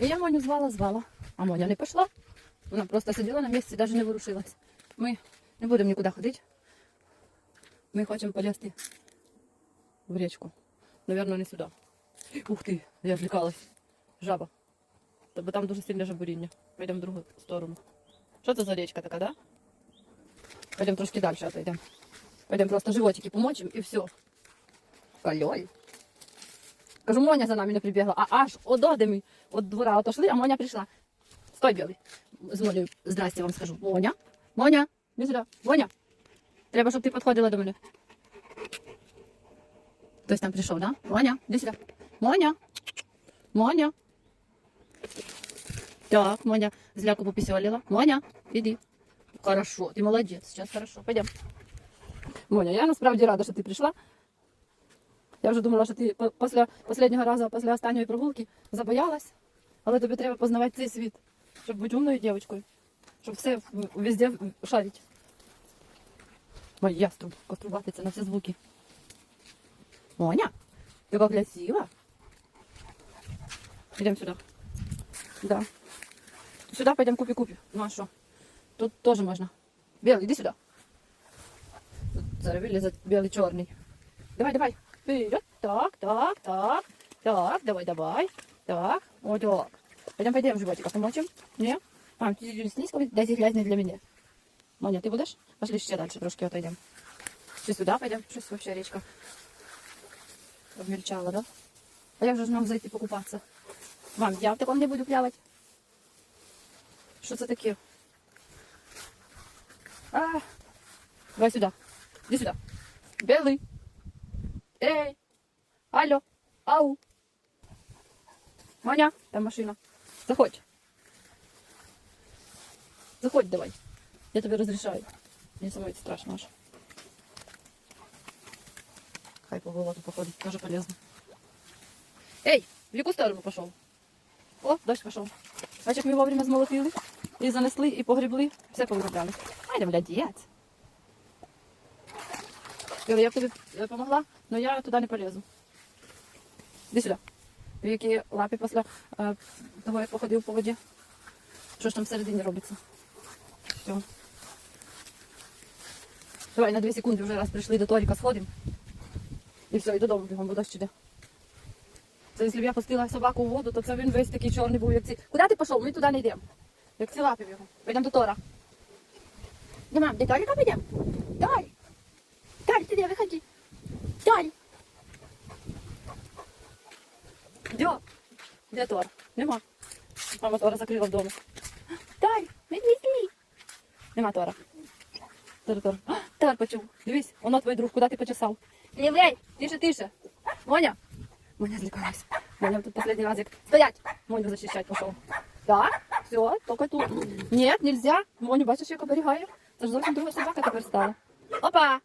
І я Моню звала, звала. А Моня не пішла. Вона просто сиділа на місці, навіть не ворушилась. Ми не будемо нікуди ходити. Ми хочемо полізти в річку. Навірно, не сюди. Ух ти, я злякалась. Жаба. Тобто там дуже сильне жабуріння. Пойдемо в другу сторону. Що це за річка така, да? Пойдемо трошки далі отойдемо. Пойдемо просто животики помочимо і все. Кальой. Кажу, Моня за нами не прибігла, а аж одо, де ми від двора отошли, а Моня прийшла. Стой, білий. З Монею, здрасте вам скажу. Моня, Моня, іди сюди. Моня. Треба, щоб ти підходила до мене. Хтось там прийшов, да? Моня, іди сюди. Моня. Моня. Так, Моня зляку попісьолила. Моня, іди. Хорошо, ти молодець. Сейчас хорошо. Пойдем. Моня, я насправді рада, що ти прийшла. Я вже думала, що ти по- після останнього разу, після останньої прогулки забоялась. Але тобі треба познавати цей світ, щоб бути умною дівчинкою, щоб все в- везде шарити. Ой, яструб, кострубатиться на всі звуки. Моня, ти як красива. Идем сюда. Да. Сюда пойдем купи-купи. Ну а что? Тут тоже можно. Белый, иди сюда. Тут заробили за белый черный. Давай, давай. Вперед. Так, так, так. Так, давай, давай. Так. Вот так. Пойдем, пойдем, животика помочим. Не? Мам, ты снизь, дайте грязный для меня. Маня, ты будешь? Пошли еще дальше, трошки отойдем. Все сюда пойдем. Что вообще речка? Обмельчала, да? А як же нам зайти покупатися? Мам, я в такому не буду плавати. Що це таке? А, давай сюди. Іди сюди. Белий. Ей. Алло. Ау. Маня, там машина. Заходь. Заходь давай. Я тебе разрешаю. Мне самой страшно аж. Хай по болоту походить, тоже полезно. Эй, в яку сторону пошел? О, дощ пошел. Бачиш, ми вовремя змолотили і занесли, і погребли, все повиробляли. Айда, молодець. Юля, я б тобі е, помогла, але я туди не полезу. Іди сюди. В які лапі після е, того, як походив по воді. Що ж там всередині робиться? Все. Давай на 2 секунди вже раз прийшли до Торіка, сходимо. І все, і додому бігом, бо дощ іде. Це якщо б я пустила собаку у воду, то це він весь такий чорний був, як ці. Куди ти пішов? Ми туди не йдемо. Як ці лапи його. Пойдемо до Тора. Мам, до Торіка підемо? Торі. Торі, ти де, виходи. Торі. Де? Де Тор? Нема. Мама Тора закрила вдома. Торі, віднесли. Нема Тора. Тор, Тор. А, Тор почув. Дивись, воно твій друг, куди ти почесав? Лівлей, тише, тише. Моня. Моня злякалась. Моня тут последний раз стоять. Моню защищать пошел. Так, все, только тут. Нет, нельзя. Моню, бачиш, як оберігає. Це ж зовсім друга собака тепер стала. Опа!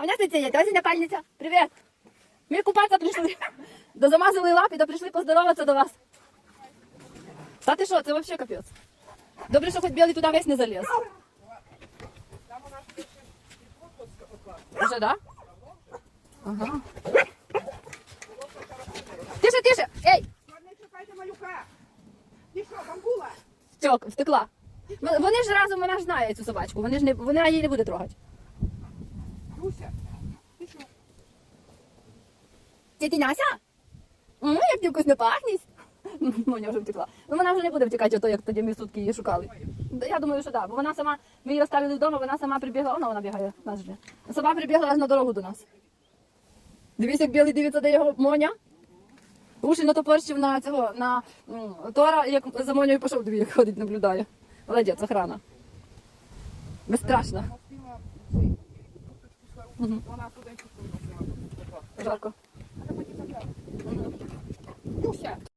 А у нас тут є ось напальниця. Привіт. Ми купатися прийшли. До замазали лапі, то прийшли поздороватися до вас. Та ти що, це взагалі капець. Добре, що хоч білий туди весь не заліз. Уже, да? Ага. Тише, тише! Ей! Не чекайте малюка. Ти що, бамбула? Втек, втекла. Вони ж разом, вона ж знає цю собачку. Вони ж не, вона її не буде трогати. Дуся, ти що? Тіті Няся? М, як ти вкусно пахнеш. Моня вже втекла. Ну вона вже не буде втікати, ото як тоді ми сутки її шукали. Да, Я думаю, що так. Бо вона сама, ми її оставили вдома, вона сама прибігла. Вона, вона бігає, нас же. Сама прибігла аж на дорогу до нас. Дивись, як білий дивиться, де його Моня. Уші натопорщив на цього, на м, Тора, як за Монею пішов, диві, як ходить, наблюдає. Молодець, охрана. Безстрашна. Мастила цей. Вона туди чекала. Жарко. Дуся,